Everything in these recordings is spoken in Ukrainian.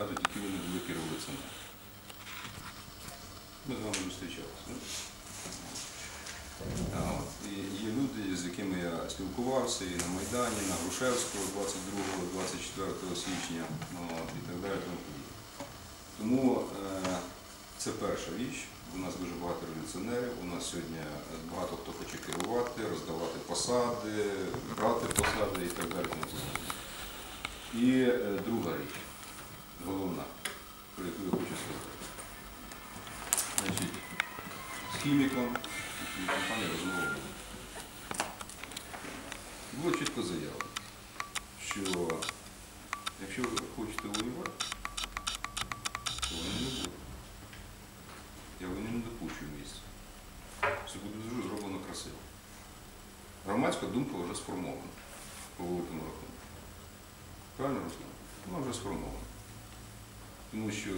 розказують, які вони великі революціонери. Ми з вами зустрічалися. ну. І є люди, з якими я спілкувався і на Майдані, на Грушевського 22-24 січня ну, і так далі. Тому, е, це перша річ. У нас дуже багато революціонерів. У нас сьогодні багато хто хоче керувати, роздавати посади, брати посади і так далі. І е, друга річ, головна, про яку я хочу сказати. Значить, з хіміком компанія розмова була. Було чітко заявлено, що якщо ви хочете воювати, то вони не будуть. Я війни не допущу в місці. Все буде дуже зроблено красиво. Громадська думка вже сформована по великому рахунку. Правильно Руслан? Вона вже сформована. Тому що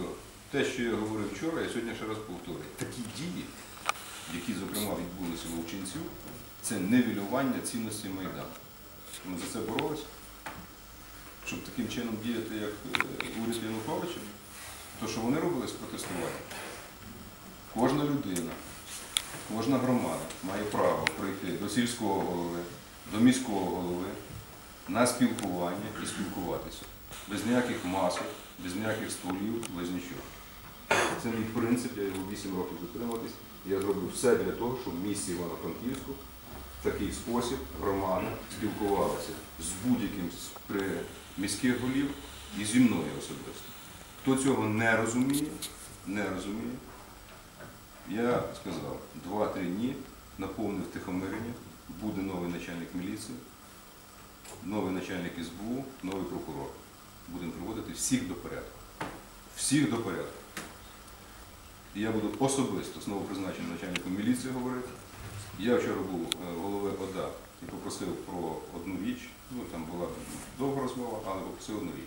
те, що я говорив вчора, я сьогодні ще раз повторюю. Такі дії, які, зокрема, відбулися в Овчинцю, це нивелювання цінності Майдану. Ми за це боролися, щоб таким чином діяти, як е, уряд Януковича. То, що вони робили з протестування, кожна людина, кожна громада має право прийти до сільського голови, до міського голови на спілкування і спілкуватися. Без ніяких масок, без ніяких стволів, без нічого. Це мій принцип, я його 8 років дотримуватись. Я зробив все для того, щоб в місті Івано-Франківську в такий спосіб громада спілкувалася з будь-яким з міських голів і зі мною особисто. Хто цього не розуміє, не розуміє, я сказав, 2-3 дні наповнив Тихомирення, буде новий начальник міліції, новий начальник СБУ, новий прокурор. Будемо приводити всіх до порядку. Всіх до порядку. І я буду особисто знову призначений начальником міліції говорити. Я вчора був е, головою ОДА і попросив про одну річ. Ну там була довга розмова, але попросив одну річ.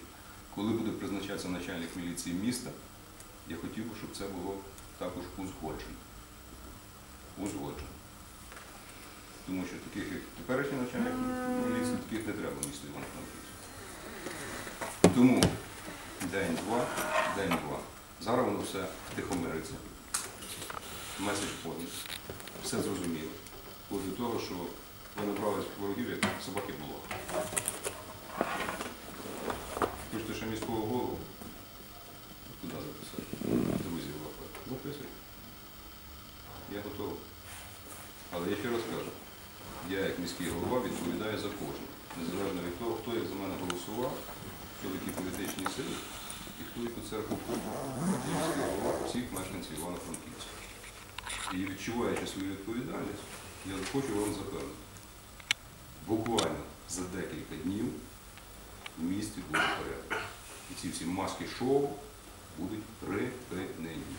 Коли буде призначатися начальник міліції міста, я хотів би, щоб це було також узгоджено. Узгоджено. Тому що таких, як теперішній начальник міліції, таких не треба в місті Івано-Франківську. Тому день-два, день-два. Зараз воно все тихомириться. Меседж поданий. Все зрозуміло. Бо до того, що ви набрались ворогів, як собаки було. Хочете ще міського голову? Куди записати? Друзі, в лапах. Записуйте. Я готовий. Але я ще раз кажу, я як міський голова відповідаю за кожного. Незалежно від того, хто як за мене голосував, хто в якій політичній силі і хто яку церкву голова всіх мешканців Івано-Франківська. І відчуваючи свою відповідальність, я хочу вам запевнити. Буквально за декілька днів в місті буде порядок. І ці всі маски шоу будуть припинені.